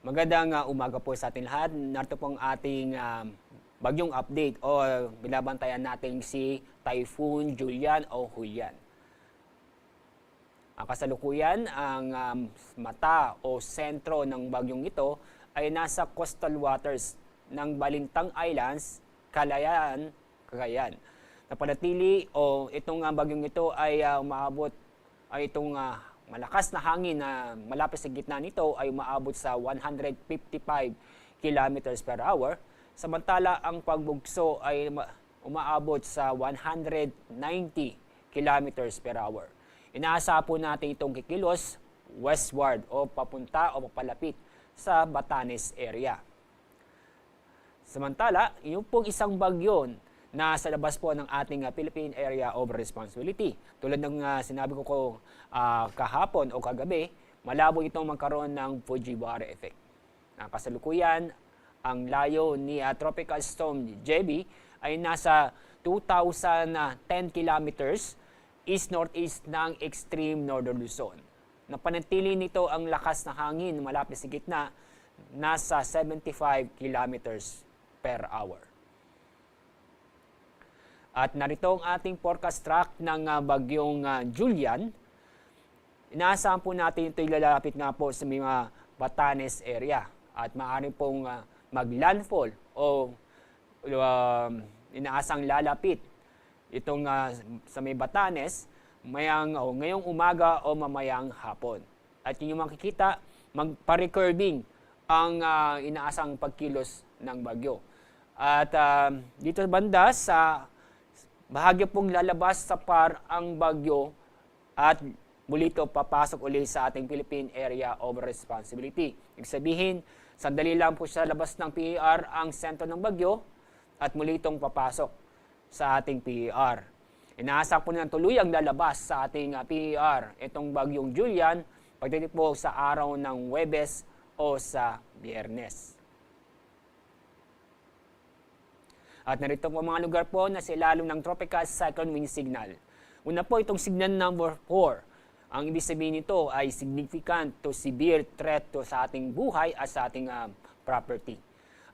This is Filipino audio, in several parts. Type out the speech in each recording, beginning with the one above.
Magandang uh, umaga po sa ating lahat. Narito pong ating um, bagyong update o binabantayan natin si Typhoon Julian o Julian. Ang kasalukuyan, ang um, mata o sentro ng bagyong ito ay nasa coastal waters ng Balintang Islands, Kalayaan, Cagayan. Napanatili o itong uh, bagyong ito ay uh, umaabot ay itong uh, malakas na hangin na malapit sa gitna nito ay umaabot sa 155 kilometers per hour. Samantala, ang pagbugso ay ma- umaabot sa 190 kilometers per hour. Inaasa po natin itong kikilos westward o papunta o papalapit sa Batanes area. Samantala, yung pong isang bagyo na sa labas po ng ating uh, Philippine Area of Responsibility. Tulad ng uh, sinabi ko ko uh, kahapon o kagabi, malabo itong magkaroon ng Fujiwara effect. Uh, kasalukuyan, ang layo ni uh, Tropical Storm JB ay nasa 2,010 kilometers east-northeast ng extreme northern Luzon. Napanatili nito ang lakas na hangin malapit sa gitna nasa 75 kilometers per hour. At narito ang ating forecast track ng uh, bagyong uh, Julian. Inaasahan po natin ito lalapit nga po sa mga Batanes area at maaari pong uh, maglandfall o uh, inaasang lalapit itong uh, sa may Batanes mayang o ngayong umaga o mamayang hapon. At yung makikita, magpa-recurving ang uh, inaasang pagkilos ng bagyo. At uh, dito banda sa bahagyo pong lalabas sa par ang bagyo at muli ito papasok uli sa ating Philippine Area of Responsibility. Ibig sabihin, sandali lang po sa labas ng PER ang sentro ng bagyo at muli itong papasok sa ating PER. Inaasa po ng tuluyang lalabas sa ating uh, PER itong bagyong Julian pagdating po sa araw ng Webes o sa Biyernes. At narito po mga lugar po na sa ilalim ng tropical cyclone wind signal. Una po itong signal number 4. Ang ibig sabihin nito ay significant to severe threat to sa ating buhay at sa ating uh, property.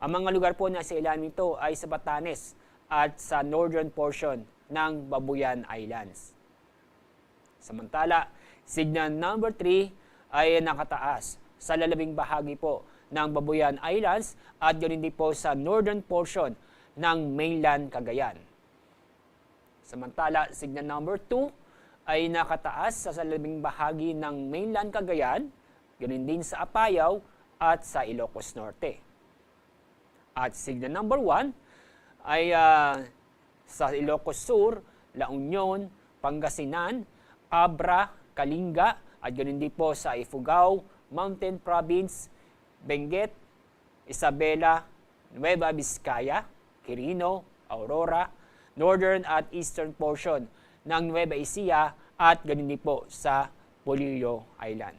Ang mga lugar po na sa ilalim nito ay sa Batanes at sa northern portion ng Babuyan Islands. Samantala, signal number 3 ay nakataas sa lalabing bahagi po ng Babuyan Islands at yun din po sa northern portion ng mainland Cagayan. Samantala, signal number 2 ay nakataas sa salabing bahagi ng mainland Cagayan, ganun din sa Apayao at sa Ilocos Norte. At signal number 1 ay uh, sa Ilocos Sur, La Union, Pangasinan, Abra, Kalinga, at ganoon din po sa Ifugao, Mountain Province, Benguet, Isabela, Nueva Vizcaya, Quirino, Aurora, northern at eastern portion ng Nueva Ecija at ganoon din po sa Polillo Island.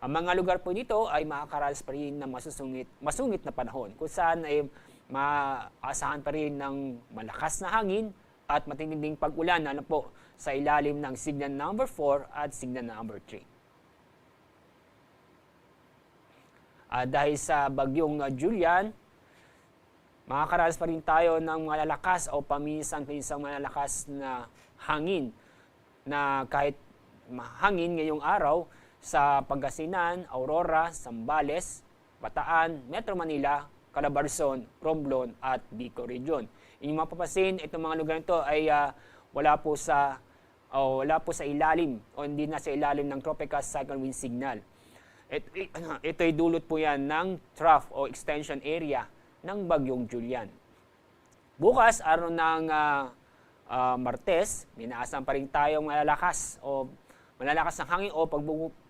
Ang mga lugar po dito ay makakaranas pa rin ng masusungit, masungit na panahon kung saan ay maasahan pa rin ng malakas na hangin at matinding pag-ulan ano po sa ilalim ng signal number 4 at signal number 3. Uh, dahil sa bagyong uh, Julian, makakaranas pa rin tayo ng malalakas o paminsan-pinsang malalakas na hangin na kahit hangin ngayong araw sa Pangasinan, Aurora, Sambales, Bataan, Metro Manila, Calabarzon, Romblon at Bico Region. Inyong mapapasin, itong mga lugar nito ay uh, wala po sa o wala po sa ilalim o hindi na sa ilalim ng tropical cyclone wind signal. It, ito ay dulot po yan ng trough o extension area ng bagyong Julian. Bukas, araw ng uh, uh, Martes, minaasan pa rin tayong malalakas o malalakas ng hangin o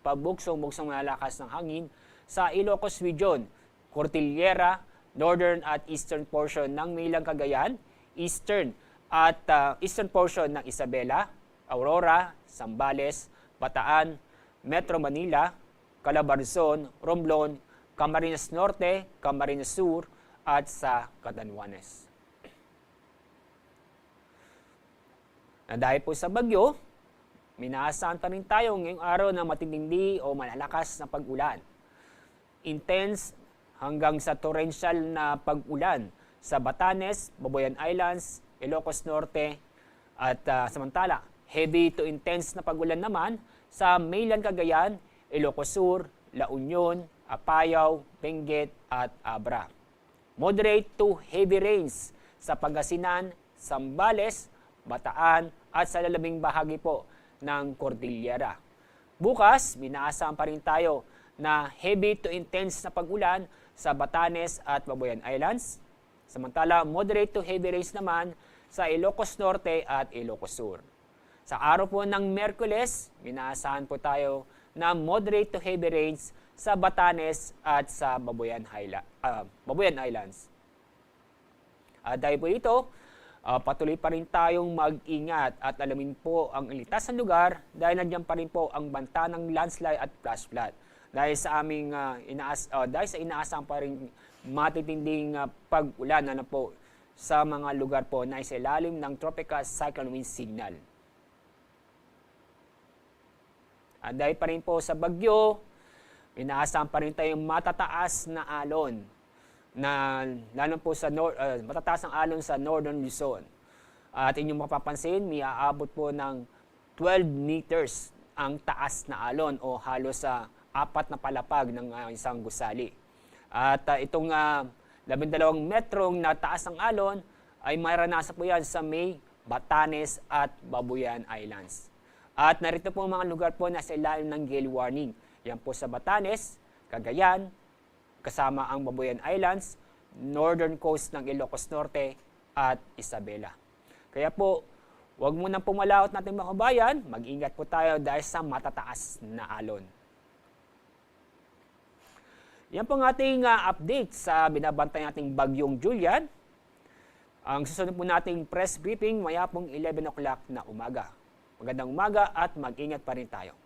pagbugsong-bugsong malalakas ng hangin sa Ilocos Region, Cordillera, northern at eastern portion ng Milang Cagayan, eastern at uh, eastern portion ng Isabela, Aurora, Sambales, Bataan, Metro Manila, Calabarzon, Romblon, Camarines Norte, Camarines Sur at sa Catanduanes. Na dahil po sa bagyo, minaasahan pa rin tayo ngayong araw na matindindi o malalakas na pag-ulan. Intense hanggang sa torrential na pag-ulan sa Batanes, Babuyan Islands, Ilocos Norte at ah, samantala heavy to intense na pag-ulan naman sa mainland Cagayan, Ilocos Sur, La Union, Apayao, Benguet at Abra. Moderate to heavy rains sa Pangasinan, Sambales, Bataan at sa lalabing bahagi po ng Cordillera. Bukas, minaasahan pa rin tayo na heavy to intense na pag-ulan sa Batanes at Babuyan Islands. Samantala, moderate to heavy rains naman sa Ilocos Norte at Ilocos Sur. Sa araw po ng Merkules, minaasahan po tayo na moderate to heavy rains sa Batanes at sa Babuyan, Highla, ah, Babuyan Islands. Ah, dahil po ito, ah, patuloy pa rin tayong mag-ingat at alamin po ang ilitas ng lugar dahil nandiyan pa rin po ang banta ng landslide at flash flood. Dahil sa aming ah, inaas ah, dahil sa inaasang pa rin matitinding ah, pag-ulan ano po sa mga lugar po na sa ilalim ng tropical cyclone wind signal. At dahil pa rin po sa bagyo, inaasahan pa rin tayong matataas na alon na lalo po sa nor- uh, matataas ang alon sa Northern Luzon. At inyong mapapansin, may aabot po ng 12 meters ang taas na alon o halos sa apat na palapag ng uh, isang gusali. At uh, itong uh, 12 metrong na taas ng alon ay maranasan po yan sa May, Batanes at Babuyan Islands. At narito po ang mga lugar po na sa ilalim ng gale warning. Yan po sa Batanes, Cagayan, kasama ang Babuyan Islands, northern coast ng Ilocos Norte at Isabela. Kaya po, huwag mo nang pumalaot natin mga kabayan, mag-ingat po tayo dahil sa matataas na alon. Yan po ang ating ah, update sa binabantay nating bagyong Julian. Ang susunod po nating press briefing maya pong 11 o'clock na umaga. Magandang umaga at mag-ingat pa rin tayo.